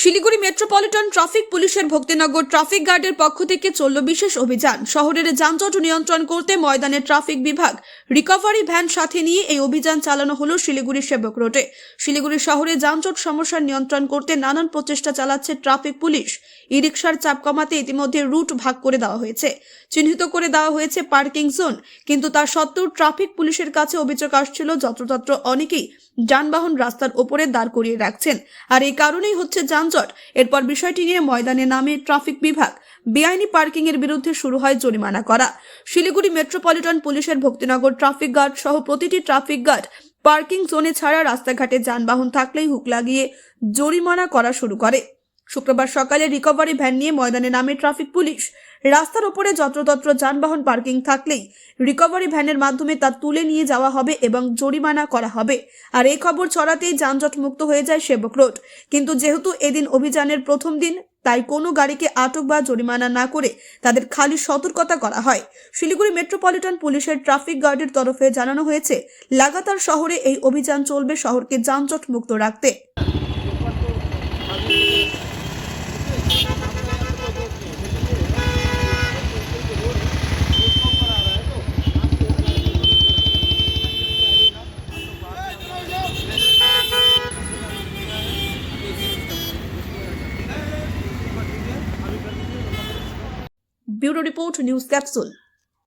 Siliguri metropolitan traffic পুলিশের Bhaktinagar traffic গার্ডের পক্ষ থেকে চলল বিশেষ অভিযান। শহরের যানজট নিয়ন্ত্রণ করতে ময়দানে ট্রাফিক বিভাগ রিকভারি ভ্যান সাথে নিয়ে এই অভিযান চালানো হলো শিলিগুড়ি সেবক রোডে। শিলিগুড়ি শহরে যানজট সমস্যার নিয়ন্ত্রণ করতে নানান প্রচেষ্টা চালাচ্ছে ট্রাফিক পুলিশ। ই রিক্সার চাপ কমাতে ইতিমধ্যে রুট ভাগ করে দেওয়া হয়েছে। চিহ্নিত করে দেওয়া হয়েছে পার্কিং জোন, কিন্তু তা সত্ত্বেও ট্রাফিক পুলিশের কাছে অভিযোগ আসছিল যত্রতত্র অনেকেই যানবাহন রাস্তার ওপরে দাঁড় করিয়ে রাখছেন। আর এই কারণেই হচ্ছে যানজট এরপর বিষয়টি নিয়ে ময়দানে নামে ট্রাফিক বিভাগ। বেআইনি পার্কিং এর বিরুদ্ধে শুরু হয় জরিমানা করা। শিলিগুড়ি মেট্রোপলিটন পুলিশের ভক্তিনগর ট্রাফিক গার্ড সহ প্রতিটি ট্রাফিক গার্ড পার্কিং জোনে ছাড়া রাস্তাঘাটে যানবাহন থাকলেই হুক লাগিয়ে জরিমানা করা শুরু করে। শুক্রবার সকালে রিকভারি ভ্যান নিয়ে ময়দানে নামে ট্রাফিক পুলিশ। রাস্তার ওপরে যত্রতত্র যানবাহন পার্কিং থাকলেই রিকভারি ভ্যানের মাধ্যমে তা তুলে নিয়ে যাওয়া হবে এবং জরিমানা করা হবে। আর এই খবর ছড়াতেই যানজট মুক্ত হয়ে যায় সেবক রোড। কিন্তু যেহেতু এদিন অভিযানের প্রথম দিন, তাই কোনো গাড়িকে আটক বা জরিমানা না করে তাদের খালি সতর্কতা করা হয়। শিলিগুড়ি মেট্রোপলিটন পুলিশের ট্রাফিক গার্ডের তরফে জানানো হয়েছে, লাগাতার শহরে এই অভিযান চলবে শহরকে যানজট মুক্ত রাখতে। Bureau report news capsule